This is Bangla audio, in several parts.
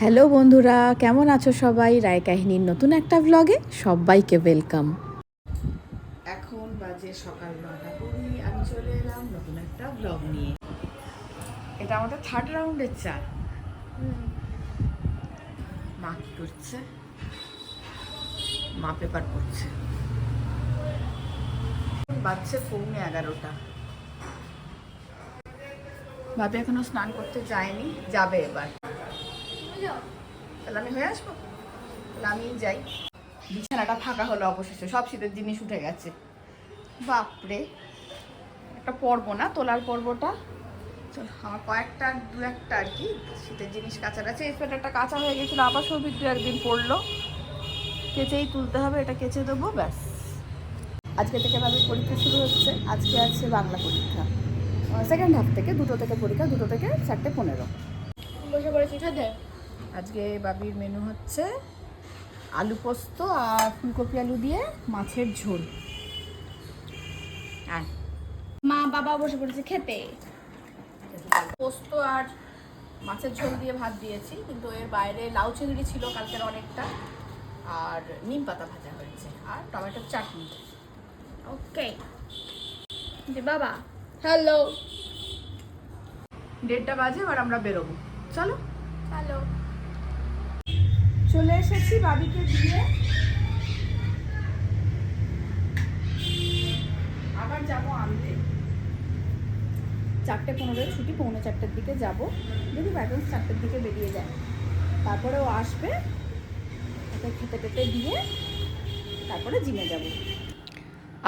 হ্যালো বন্ধুরা, কেমন আছো সবাই? রায় কাহিনীর নতুন একটা ব্লগে সবাইকে ওয়েলকাম এখন বাজে সকাল নটা কুড়ি, আমি চলে এলাম নতুন একটা ব্লগ নিয়ে। এটা আমাদের থার্ড রাউন্ডের চা মা কি করছে? মা পেপার পড়ছে। বাজছে পৌনে এগারোটা। ভাবি এখনও স্নান করতে যায়নি, যাবে এবার। তাহলে আমি হয়ে আসব? তাহলে আমি যাই। বিছানাটা ফাঁকা হলো অবশেষে সব শীতের জিনিস উঠে গেছে। বাপরে একটা পর্ব না তোলার পর্বটা? চলো আমার কয়েকটা দু একটা আর কি শীতের জিনিস কাঁচা গেছে এই সোয়েটারটা কাঁচা হয়ে গেছিল আবার সৌভিক দু একদিন পড়ল কেচেই তুলতে হবে এটা কেচে দেবো ব্যাস। আজকে থেকে ভাবি পরীক্ষা শুরু হচ্ছে। আজকে আছে বাংলা পরীক্ষা। সেকেন্ড হাফ থেকে দুটো থেকে পরীক্ষা দুটো থেকে চারটে পনেরো। বসে পড়েছি খাতে আজকে বাবির মেনু হচ্ছে আলু পোস্ত আর ফুলকপি আলু দিয়ে মাছের ঝোল। আর মা বাবা বসে পড়েছে খেতে। পোস্ত আর মাছের ঝোল দিয়ে ভাত দিয়েছি কিন্তু এর বাইরে লাউ চিংড়ি ছিল কালকের অনেকটা আর নিম পাতা ভাজা হয়েছে আর টমেটোর চাটনি। ওকে। যে বাবা। হ্যালো। দেড়টা বাজে এবার আমরা বেরোবো। চলো। হ্যালো চলে এসেছি বাবিকে দিয়ে। আবার যাব আনতে। চারটে পনেরোয় ছুটি, পৌনে চারটের দিকে যাব। যদি ব্যালেন্স চারটের দিকে বেরিয়ে যায়। তারপরে ও আসবে, ওকে খেতে টেতে দিয়ে তারপরে জিমে যাব।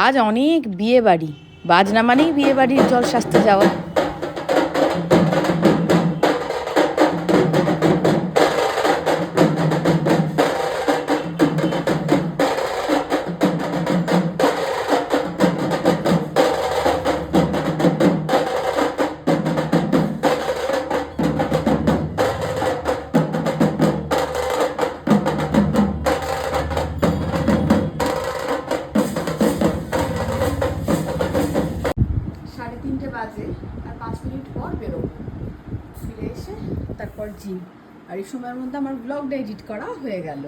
আজ অনেক বিয়ে বাড়ি বাজনা মানেই বিয়ে বাড়ির জল শাস্তে যাওয়া। তারপর জিম। আর এই সময়ের মধ্যে আমার ব্লগটা এডিট করা হয়ে গেল।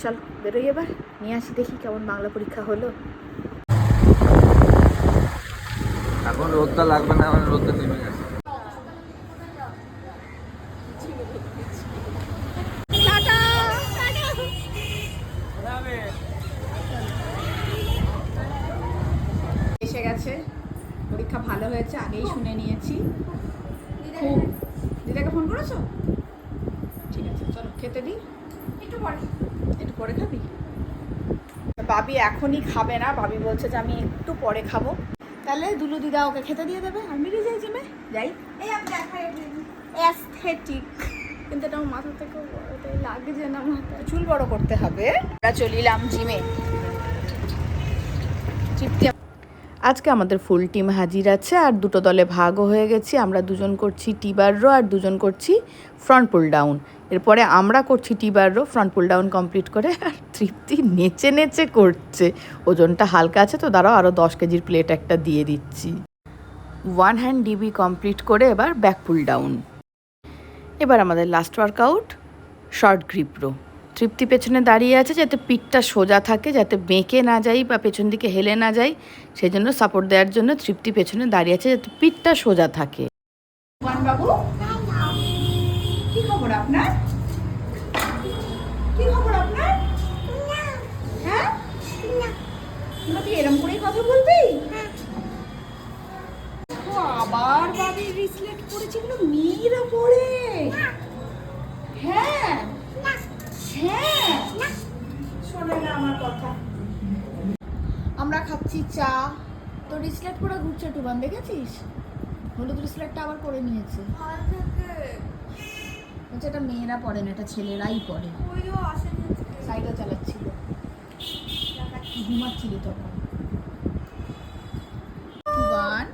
চল বেরোই এবার। নিয়ে আসি দেখি কেমন বাংলা পরীক্ষা হলো। এখন রোদটা লাগবে না আমার রোদটা নেমে গেছে। এসে গেছে। পরীক্ষা ভালো হয়েছে আগেই শুনে নিয়েছি। খুব দিদাকে ফোন করেছ ঠিক আছে চলো খেতে দিই একটু পরে একটু পরে খাবি বাবি এখনই খাবে না। বাবি বলছে যে আমি একটু পরে খাব। তাহলে দুলু দিদা ওকে খেতে দিয়ে দেবে। আমি বেরিয়ে যাই জিমে। যাই। অ্যাস্থেটিক কিন্তু এটা আমার মাথা থেকে লাগে যে না মাথা চুল বড় করতে হবে। আমরা চলিলাম জিমে। তৃপ্তি আজকে আমাদের ফুল টিম হাজির আছে আর দুটো দলে ভাগও হয়ে গেছি। আমরা দুজন করছি টিবার রো আর দুজন করছি ফ্রন্ট পুল ডাউন এরপরে আমরা করছি টিবার row front pull down complete করে আর তৃপ্তি নেচে নেচে করছে। ওজনটা হালকা আছে তো দাঁড়াও আরও দশ কেজির প্লেট একটা দিয়ে দিচ্ছি। ওয়ান হ্যান্ড ডিবি কমপ্লিট করে এবার ব্যাক পুল ডাউন এবার আমাদের last workout short grip row Tripti পেছনে দাঁড়িয়ে আছে যাতে পিঠটা সোজা থাকে, যাতে বেঁকে না যাই বা পেছন দিকে হেলে না যাই সেই জন্য সাপোর্ট দেওয়ার জন্য তৃপ্তি পেছনে দাঁড়িয়ে আছে যাতে পিঠটা সোজা থাকে। হ্যাঁ? আবার বাবি রিসলেট করেছিল মেয়েরা পড়ে হ্যাঁ শোনে না আমার কথা আমরা খাচ্ছি চা। তো রিসলেট করে ঘুরছে টুবান দেখেছিস? হলুদ রিসলেটটা আবার করে নিয়েছে। বলছে এটা মেয়েরা পড়ে না এটা ছেলেরাই পড়ে সাইকেল চালাচ্ছিল। ঘুমাচ্ছিলি তখন। টুবান?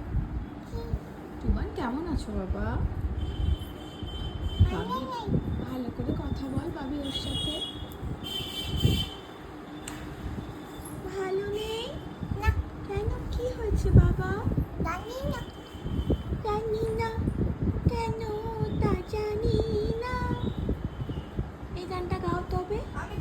টুবান কেমন আছো বাবা? ভালো? করে কথা বল বাবি ওর সাথে। হয়েছে বাবা? জানি না জানি না কেন তা জানি না এই গানটা গাও তবে। আমি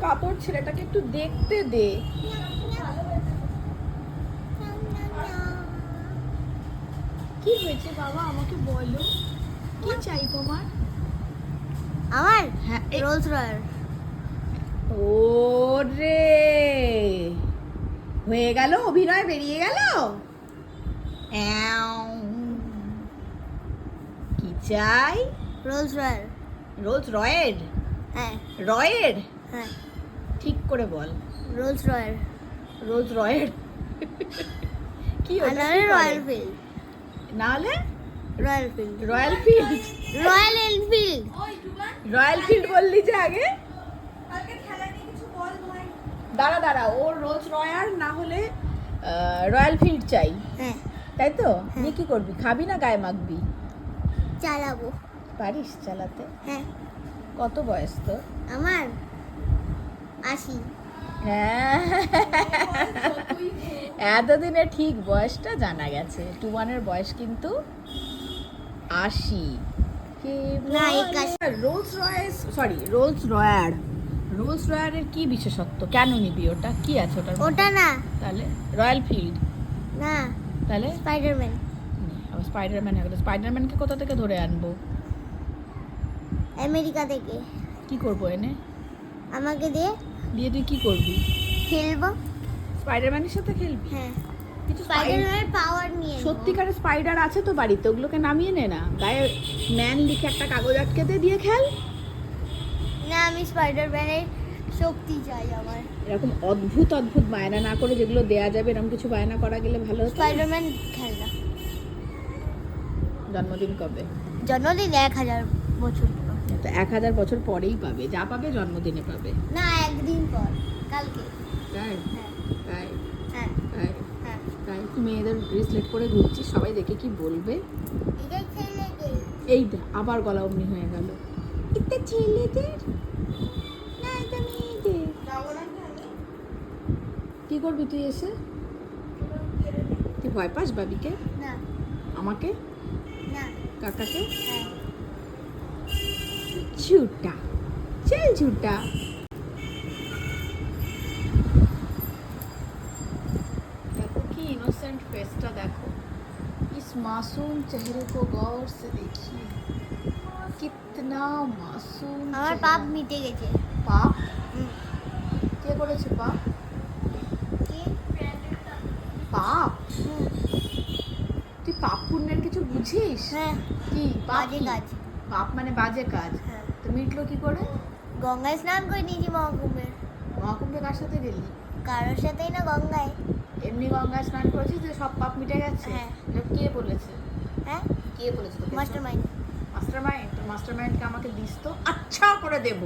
কাপড় ছেলেটাকে একটু দেখতে দে। কি হয়েছে বাবা? আমাকে বলো। কি চাই তোমার আমার? হ্যাঁ রোলস রয়াল ওরে! হয়ে গেল অভিনয় বেরিয়ে গেল? অ্যাও। কি চাই? রোলস রয়াল রোজ রয়েড হ্যাঁ। রয়েড হ্যাঁ। ঠিক করে বল। রোলস রয়াল রোজ রয়েড কি ওটা? রয়্যাল? ফিল্ড নাহলে royal field royal field royal Enfield royal field বললি যে আগে? দাঁড়া দাঁড়া। ওর রোজ রয়্যাল না হলে রয়্যাল ফিল্ড চাই। হ্যাঁ। তাই তো? নিয়ে কি করবি? খাবি না গায়ে মাখবি? চালাবো। পারিস চালাতে? হ্যাঁ। কত বয়স তো আমার? আশি হ্যাঁ। এতদিনে ঠিক বয়সটা জানা গেছে। টু ওয়ানের বয়স কিন্তু আশি। না, রোলস রয়েস সরি রোলস রয়ার রোলস রয়ারের কি বিশেষত্ব? কেন নিবি ওটা? কি আছে মধ্যে? ওটা না। তাহলে রয়্যাল ফিল্ড না তাহলে? স্পাইডারম্যান আবার স্পাইডারম্যান হয়ে স্পাইডারম্যানকে কোথা থেকে ধরে আনব? আমেরিকা থেকে। কি করব এনে? আমাকে দিয়ে দিয়ে তুই কি করবি? খেলব। স্পাইডারম্যানের সাথে খেলবি? হ্যাঁ। স্পাইডারম্যানের পাওয়ার নিয়ে। সত্যিকারের স্পাইডার আছে তো বাড়িতে ওগুলোকে নামিয়ে নে না। গায়ে ম্যান লিখে একটা কাগজ আটকেতে দিয়ে খেল। না আমি স্পাইডারম্যানের শক্তি চাই আমার। এরকম অদ্ভুত অদ্ভুত বায়না না করে যেগুলো দেয়া যাবে এরকম কিছু বায়না করা গেলে ভালো হতো? স্পাইডারম্যান খেলনা জন্মদিন কবে? জন্মদিন এক হাজার বছর। তো এক হাজার বছর পরেই পাবে। যা পাবে জন্মদিনে পাবে। না একদিন পর কালকে। তাই? হ্যাঁ। তাই? হ্যাঁ। তাই? হ্যাঁ। তাই? তুই মেয়েদের ব্রেসলেট পরে ঘুরছিস? সবাই দেখে কি বলবে? এটাই ছেলেকে এই আবার গলা অমনি হয়ে গেল। এটা ছেলেদের? না এটা মেয়েদের। কি করবি তুই এসে? তুই ভয় পাস বাবিকে? না। আমাকে? না। কাকাকে? হ্যাঁ ঝুটা চল ঝুটা देखो कि इनोसेंट फेसटा देखो इस मासूम चेहरे को गौर से देखिए कितना मासूम আমার चेहरा। পাপ মিটে গেছে পাপ হুম। কে করেছে পাপ কি? পাপ হুম। তুই পাপ পুণ্যের কিছু বুঝিস হ্যাঁ কি পাপ বাজে কি? কাজ পাপ মানে বাজে কাজ হ্যাঁ তো মিটলো কি করে? গঙ্গায় স্নান করে নিয়েছি মহাকুম্ভের মহাকুম্ভে কার সাথে গেলি? কারোর সাথেই না গঙ্গায়। এমনি গঙ্গায় স্নান করেছিস যে সব পাপ মিটে গেছে? হ্যাঁ। কে বলেছে? হ্যাঁ? কে বলেছে তোকে? মাস্টার মাইন্ড মাস্টার মাইন্ড তোর মাস্টার মাইন্ডকে আমাকে দিস তো। আচ্ছা করে দেব।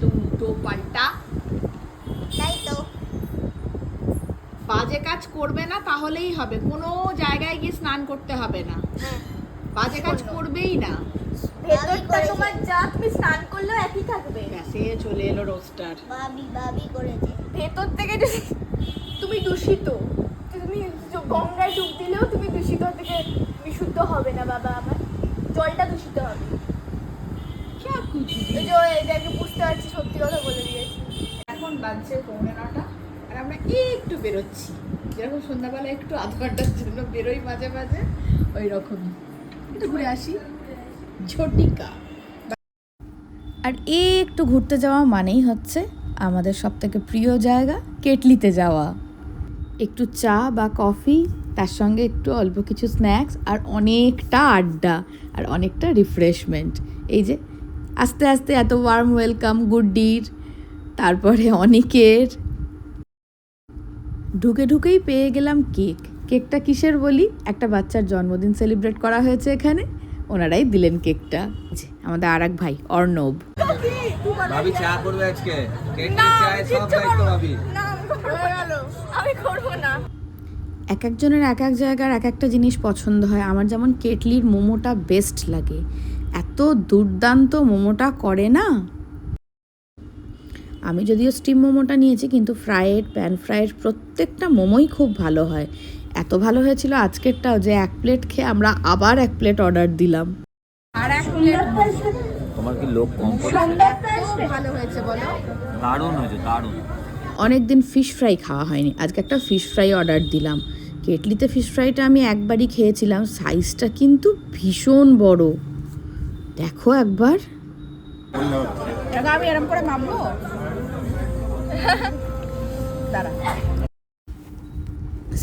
তো উল্টো পাল্টা। তাই তো। বাজে কাজ করবে না তাহলেই হবে। কোনো জায়গায় গিয়ে স্নান করতে হবে না। হ্যাঁ। বাজে কাজ করবেই না। ভেতরটা তোমার যা তুমি স্নান করলেও একই থাকবে। ব্যাসে চলে এলো রোস্টার। বাবি বাবি করেছে। ভেতর থেকে তুমি দূষিত। তুমি গঙ্গায় ডুব দিলেও তুমি দূষিত থেকে বিশুদ্ধ হবে না বাবা আমার। জলটা দূষিত হবে। একটু বুঝতে পারছি সত্যি কথা বলে দিয়েছি। এখন বাজছে পৌনে নটা আর আমরা একটু বেরোচ্ছি। যেরকম সন্ধ্যাবেলা একটু আধ ঘণ্টার জন্য বেরোই মাঝে মাঝে ওই রকমই একটু ঘুরে আসি। ঝটিকা। আর একটু ঘুরতে যাওয়া মানেই হচ্ছে আমাদের সব থেকে প্রিয় জায়গা কেটলিতে যাওয়া। একটু চা বা কফি, তার সঙ্গে একটু অল্প কিছু স্ন্যাক্স আর অনেকটা আড্ডা আর অনেকটা রিফ্রেশমেন্ট এই যে আস্তে আস্তে এত ওয়ার্ম ওয়েলকাম গুড্ডির তারপরে অনেকের। ঢুকে ঢুকেই পেয়ে গেলাম কেক। কেকটা কিসের বলি? একটা বাচ্চার জন্মদিন সেলিব্রেট করা হয়েছে এখানে। ওনারাই দিলেন কেকটা। আমাদের আর এক ভাই অর্ণব। ভাবি চা করবে আজকে। কেক চায় সব দায়িত্ব ভাবি। না আমি করব না। আমি করব না। এক একজনের এক এক জায়গার এক একটা জিনিস পছন্দ হয়। আমার যেমন কেটলির মোমোটা বেস্ট লাগে। এত দুর্দান্ত মোমোটা করে না? আমি যদিও স্টিম মোমোটা নিয়েছি কিন্তু ফ্রায়েড প্যান ফ্রায়েড প্রত্যেকটা মোমোই খুব ভালো হয়। এত ভালো হয়েছিল আজকেরটাও যে এক প্লেট খেয়ে আমরা আবার এক প্লেট অর্ডার দিলাম। আর এক প্লেট তোমার কি লোক কম ভালো হয়েছে বলো। দারুণ হয়েছে দারুণ। অনেক দিন ফিশ ফ্রাই খাওয়া হয়নি। আজকে একটা ফিশ ফ্রাই অর্ডার দিলাম। কেটলিতে ফিশ ফ্রাইটা আমি একবারই খেয়েছিলাম। সাইজটা কিন্তু ভীষণ বড়। দেখো একবার। আমি এরম করে দাঁড়া।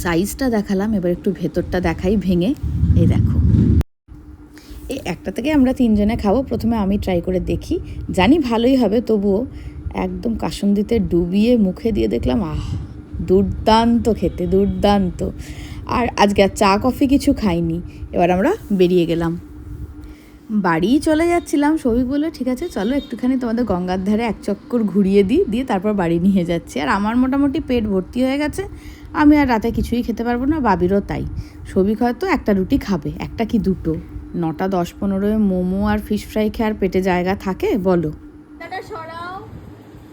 সাইজটা দেখালাম, এবার একটু ভেতরটা দেখাই ভেঙে। এই দেখো। এই একটা থেকে আমরা তিনজনে খাব, প্রথমে আমি ট্রাই করে দেখি। জানি ভালোই হবে, তবুও একদম কাসুন্দিতে ডুবিয়ে মুখে দিয়ে দেখলাম, আহ, দুর্দান্ত খেতে, দুর্দান্ত। আর আজকে চা, কফি কিছু খাইনি। এবার আমরা বেরিয়ে গেলাম। বাড়ি চলে যাচ্ছিলাম। সবই বলল ঠিক আছে চলো একটুখানি তোমাদের গঙ্গার ধারে এক চক্কর ঘুরিয়ে দিই দিয়ে তারপর বাড়ি নিয়ে যাচ্ছি। আর আমার মোটামুটি পেট ভর্তি হয়ে গেছে। আমি আর রাতে কিছুই খেতে পারব না বাবিরও তাই। সবিক হয়তো একটা রুটি খাবে একটা কি দুটো? নটা দশ পনেরোয় মোমো আর ফিশ ফ্রাই খেয়ে আর পেটে জায়গা থাকে বলো। সরাও।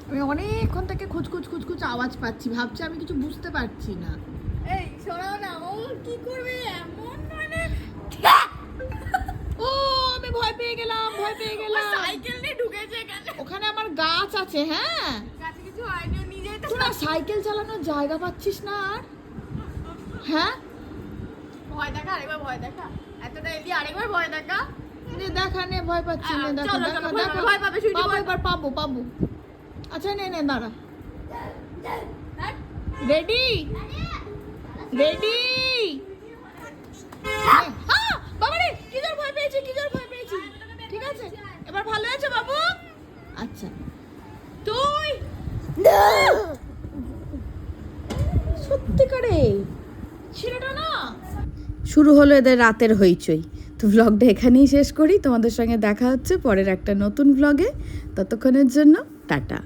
আমি অনেকক্ষণ থেকে খুচখুচ খুচখুচ আওয়াজ পাচ্ছি ভাবছি আমি কিছু বুঝতে পারছি না। এই সরাও না ও কি করবে এমন মানে ও আমি ভয় পেয়ে গেলাম ভয় পেয়ে গেলাম। সাইকেল নিয়ে ঢুকেছে এখানে। ওখানে আমার গাছ আছে হ্যাঁ? কাছে কিছু হয়নি নিজেই তো তোরা সাইকেল চালানোর জায়গা পাচ্ছিস না আর? হ্যাঁ? ভয় দেখা আরেকবার ভয় দেখা। এতটা এলি আরেকবার ভয় দেখা। নে দেখা নে ভয় পাচ্ছি নে দেখা দেখা ভয় দেখা। ভয় পাবে, সুইটি, পাবো এবার পাবো পাবো। আচ্ছা নে নে দাঁড়া? রেডি রেডি শুরু হলো এদের রাতের হইচই। তো ব্লগটা এখানেই শেষ করি। তোমাদের সঙ্গে দেখা হচ্ছে পরের একটা নতুন ব্লগে ততক্ষণের জন্য টাটা।